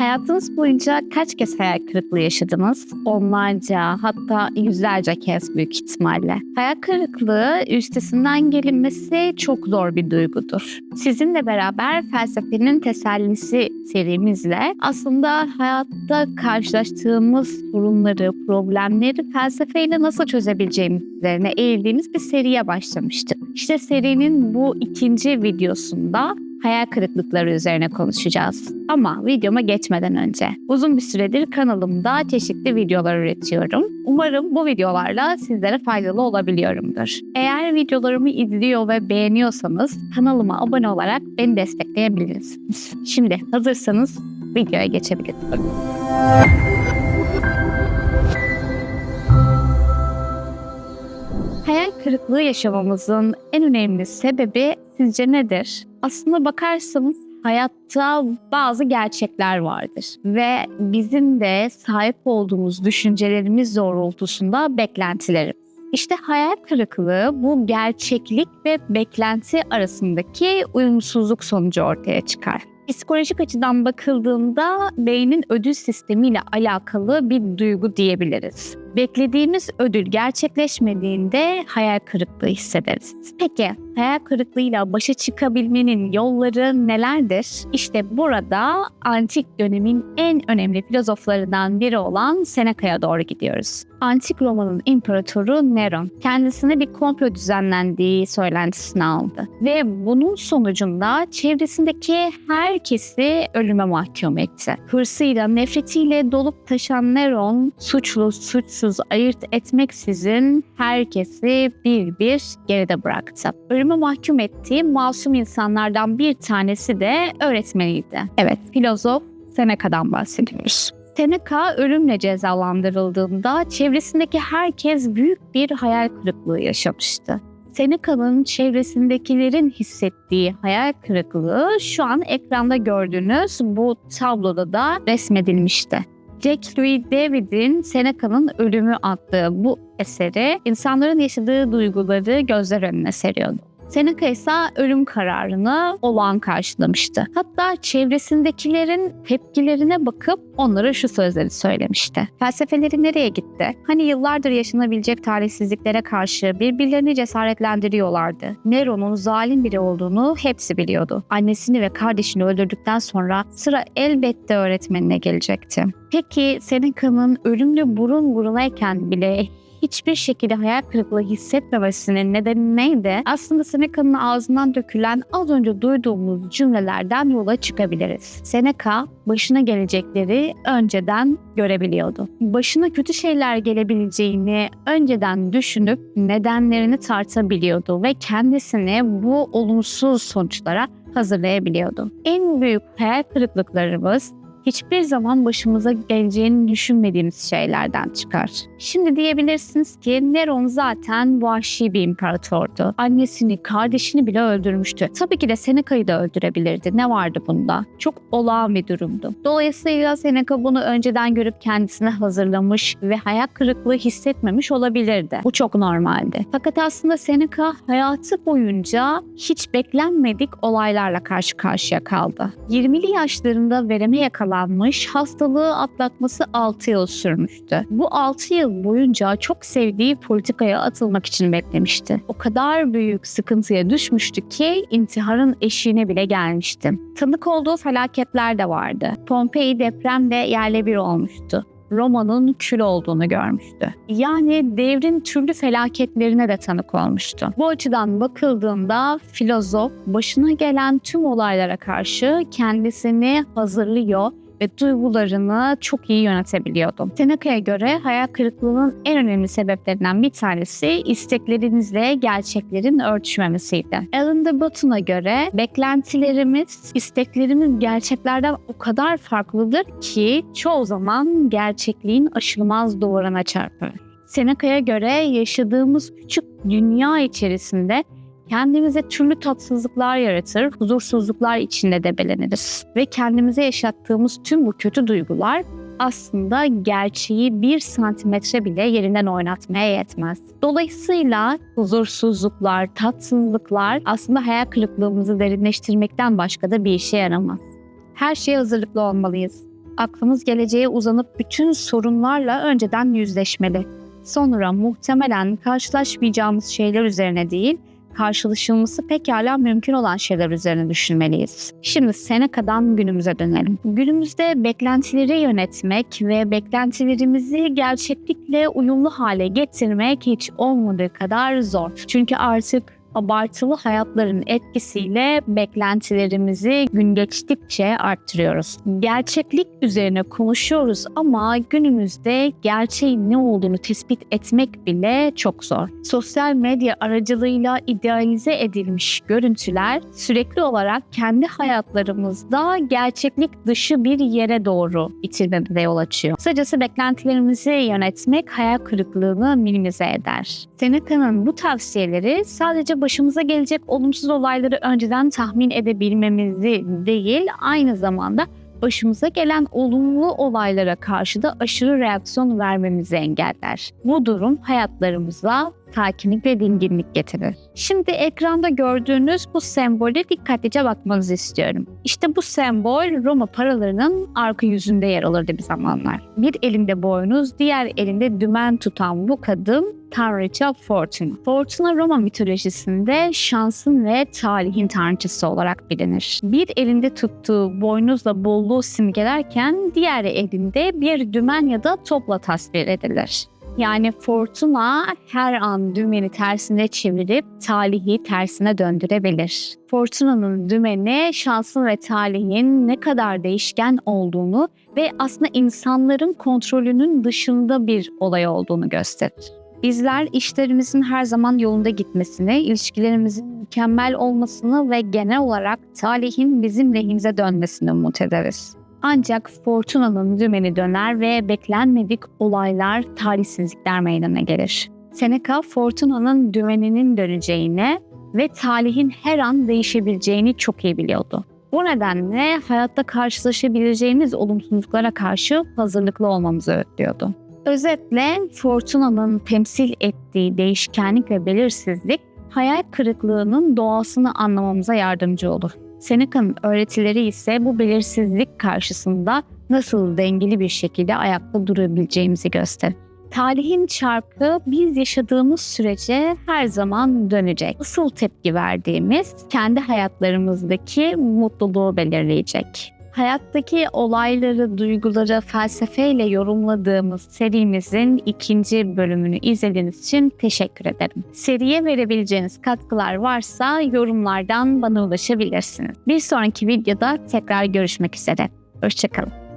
Hayatınız boyunca kaç kez hayal kırıklığı yaşadınız? Onlarca hatta yüzlerce kez büyük ihtimalle. Hayal kırıklığı üstesinden gelinmesi çok zor bir duygudur. Sizinle beraber felsefenin tesellisi serimizle aslında hayatta karşılaştığımız sorunları, problemleri felsefeyle nasıl çözebileceğimiz üzerine eğildiğimiz bir seriye başlamıştık. İşte serinin bu ikinci videosunda hayal kırıklıkları üzerine konuşacağız. Ama videoma geçmeden önce uzun bir süredir kanalımda çeşitli videolar üretiyorum. Umarım bu videolarla sizlere faydalı olabiliyorumdur. Eğer videolarımı izliyor ve beğeniyorsanız kanalıma abone olarak beni destekleyebilirsiniz. Şimdi hazırsanız videoya geçebiliriz. Kırıklığı yaşamamızın en önemli sebebi sizce nedir? Aslında bakarsanız hayatta bazı gerçekler vardır ve bizim de sahip olduğumuz düşüncelerimiz doğrultusunda beklentilerimiz. İşte hayal kırıklığı bu gerçeklik ve beklenti arasındaki uyumsuzluk sonucu ortaya çıkar. Psikolojik açıdan bakıldığında beynin ödül sistemiyle alakalı bir duygu diyebiliriz. Beklediğimiz ödül gerçekleşmediğinde hayal kırıklığı hissederiz. Peki hayal kırıklığıyla başa çıkabilmenin yolları nelerdir? İşte burada antik dönemin en önemli filozoflarından biri olan Seneca'ya doğru gidiyoruz. Antik Roma'nın imparatoru Neron kendisine bir komplo düzenlendiği söylentisini aldı ve bunun sonucunda çevresindeki herkesi ölüme mahkum etti. Hırsıyla, nefretiyle dolup taşan Neron suçlu, suçsuz ayırt etmeksizin herkesi bir bir geride bıraktı. Ölüme mahkum ettiği masum insanlardan bir tanesi de öğretmeniydi. Evet, filozof Seneca'dan bahsediyoruz. Seneca ölümle cezalandırıldığında çevresindeki herkes büyük bir hayal kırıklığı yaşamıştı. Seneca'nın çevresindekilerin hissettiği hayal kırıklığı şu an ekranda gördüğünüz bu tabloda da resmedilmişti. Jack Louis David'in Seneca'nın Ölümü adlı bu eseri insanların yaşadığı duyguları gözler önüne seriyordu. Seneca ise ölüm kararını olağan karşılamıştı. Hatta çevresindekilerin tepkilerine bakıp onlara şu sözleri söylemişti. Felsefeleri nereye gitti? Hani yıllardır yaşanabilecek talihsizliklere karşı birbirlerini cesaretlendiriyorlardı. Nero'nun zalim biri olduğunu hepsi biliyordu. Annesini ve kardeşini öldürdükten sonra sıra elbette öğretmenine gelecekti. Peki Seneca'nın ölümlü burun burunayken bile hiçbir şekilde hayal kırıklığı hissetmemesinin nedeni neydi? Aslında Seneca'nın ağzından dökülen az önce duyduğumuz cümlelerden yola çıkabiliriz. Seneca başına gelecekleri önceden görebiliyordu. Başına kötü şeyler gelebileceğini önceden düşünüp nedenlerini tartabiliyordu ve kendisini bu olumsuz sonuçlara hazırlayabiliyordu. En büyük hayal kırıklıklarımız hiçbir zaman başımıza geleceğini düşünmediğimiz şeylerden çıkar. Şimdi diyebilirsiniz ki Neron zaten vahşi bir imparatordu. Annesini, kardeşini bile öldürmüştü. Tabii ki de Seneca'yı da öldürebilirdi. Ne vardı bunda? Çok olağan bir durumdu. Dolayısıyla Seneca bunu önceden görüp kendisine hazırlamış ve hayal kırıklığı hissetmemiş olabilirdi. Bu çok normaldi. Fakat aslında Seneca hayatı boyunca hiç beklenmedik olaylarla karşı karşıya kaldı. 20'li yaşlarında vereme yakalandı yakalanmış, hastalığı atlatması 6 yıl sürmüştü. Bu 6 yıl boyunca çok sevdiği politikaya atılmak için beklemişti. O kadar büyük sıkıntıya düşmüştü ki intiharın eşiğine bile gelmişti. Tanık olduğu felaketler de vardı. Pompei depremde yerle bir olmuştu. Roma'nın kül olduğunu görmüştü. Yani devrin türlü felaketlerine de tanık olmuştu. Bu açıdan bakıldığında filozof başına gelen tüm olaylara karşı kendisini hazırlıyor ve duygularını çok iyi yönetebiliyordu. Seneca'ya göre hayal kırıklığının en önemli sebeplerinden bir tanesi isteklerinizle gerçeklerin örtüşmemesiydi. Alan de Botton'a göre beklentilerimiz, isteklerimiz gerçeklerden o kadar farklıdır ki çoğu zaman gerçekliğin aşılmaz duvarına çarpar. Seneca'ya göre yaşadığımız küçük dünya içerisinde kendimize türlü tatsızlıklar yaratır, huzursuzluklar içinde debeleniriz. Ve kendimize yaşattığımız tüm bu kötü duygular aslında gerçeği bir santimetre bile yerinden oynatmaya yetmez. Dolayısıyla huzursuzluklar, tatsızlıklar aslında hayal kırıklığımızı derinleştirmekten başka da bir işe yaramaz. Her şeye hazırlıklı olmalıyız. aklımız geleceğe uzanıp bütün sorunlarla önceden yüzleşmeli. Sonra muhtemelen karşılaşmayacağımız şeyler üzerine değil, karşılaşılması pekala mümkün olan şeyler üzerine düşünmeliyiz. Şimdi Seneca'dan günümüze dönelim. Günümüzde beklentileri yönetmek ve beklentilerimizi gerçeklikle uyumlu hale getirmek hiç olmadığı kadar zor. Çünkü artık abartılı hayatların etkisiyle beklentilerimizi gün geçtikçe arttırıyoruz. Gerçeklik üzerine konuşuyoruz ama günümüzde gerçeğin ne olduğunu tespit etmek bile çok zor. Sosyal medya aracılığıyla idealize edilmiş görüntüler sürekli olarak kendi hayatlarımızda gerçeklik dışı bir yere doğru itilmemize yol açıyor. Kısacası beklentilerimizi yönetmek hayal kırıklığını minimize eder. Seneca'nın bu tavsiyeleri sadece başımıza gelecek olumsuz olayları önceden tahmin edebilmemizi değil, aynı zamanda başımıza gelen olumlu olaylara karşı da aşırı reaksiyon vermemizi engeller. Bu durum hayatlarımıza sakinlik ve dinginlik getirir. Şimdi ekranda gördüğünüz bu sembole dikkatlice bakmanızı istiyorum. İşte bu sembol Roma paralarının arka yüzünde yer alırdı bir zamanlar. Bir elinde boynuz, diğer elinde dümen tutan bu kadın tanrıça Fortuna. Fortuna Roma mitolojisinde şansın ve talihin tanrıçası olarak bilinir. Bir elinde tuttuğu boynuzla bolluğu simgelerken diğer elinde bir dümen ya da topla tasvir edilir. Yani Fortuna her an dümeni tersine çevirip talihi tersine döndürebilir. Fortuna'nın dümeni şansın ve talihin ne kadar değişken olduğunu ve aslında insanların kontrolünün dışında bir olay olduğunu gösterir. Bizler işlerimizin her zaman yolunda gitmesini, ilişkilerimizin mükemmel olmasını ve genel olarak talihin bizim lehimize dönmesini umut ederiz. Ancak Fortuna'nın dümeni döner ve beklenmedik olaylar, talihsizlikler meydana gelir. Seneca, Fortuna'nın dümeninin döneceğini ve talihin her an değişebileceğini çok iyi biliyordu. Bu nedenle hayatta karşılaşabileceğimiz olumsuzluklara karşı hazırlıklı olmamızı öğütlüyordu. Özetle Fortuna'nın temsil ettiği değişkenlik ve belirsizlik hayal kırıklığının doğasını anlamamıza yardımcı olur. Seneca'nın öğretileri ise bu belirsizlik karşısında nasıl dengeli bir şekilde ayakta durabileceğimizi gösterir. Talihin çarkı biz yaşadığımız sürece her zaman dönecek. Asıl tepki verdiğimiz kendi hayatlarımızdaki mutluluğu belirleyecek. Hayattaki olayları, duyguları felsefeyle yorumladığımız serimizin ikinci bölümünü izlediğiniz için teşekkür ederim. Seriye verebileceğiniz katkılar varsa yorumlardan bana ulaşabilirsiniz. Bir sonraki videoda tekrar görüşmek üzere. Hoşçakalın.